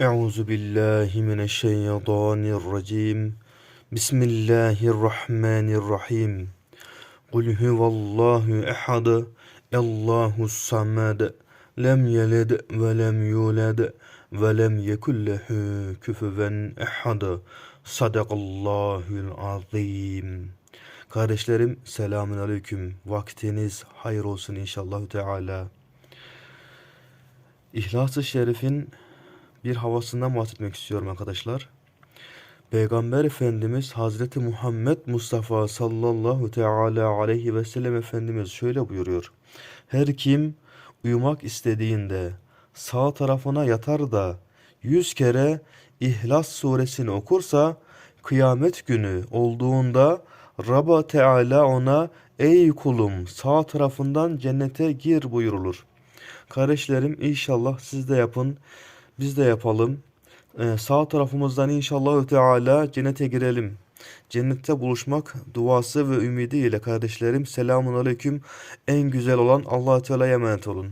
أعوذ بالله من الشيطان الرجيم بسم الله الرحمن الرحيم قل هو الله أحد الله الصمد لم يلد ولم يولد ولم يكن له كفوا أحد صدق الله العظيم Kardeşlerim selamun aleyküm. Vaktiniz hayır olsun inşallah Teala. İhlas-ı Şerif'in bir havasından bahsetmek istiyorum arkadaşlar. Peygamber Efendimiz Hazreti Muhammed Mustafa sallallahu teala aleyhi ve sellem Efendimiz şöyle buyuruyor. Her kim uyumak istediğinde sağ tarafına yatar da yüz kere İhlas suresini okursa kıyamet günü olduğunda Rabba Teala ona ey kulum sağ tarafından cennete gir buyurulur. Kardeşlerim inşallah siz de yapın. Biz de yapalım. Ee, sağ tarafımızdan inşallah Teala cennete girelim. Cennette buluşmak duası ve ümidiyle kardeşlerim. Selamun aleyküm. En güzel olan Allah Teala'ya emanet olun.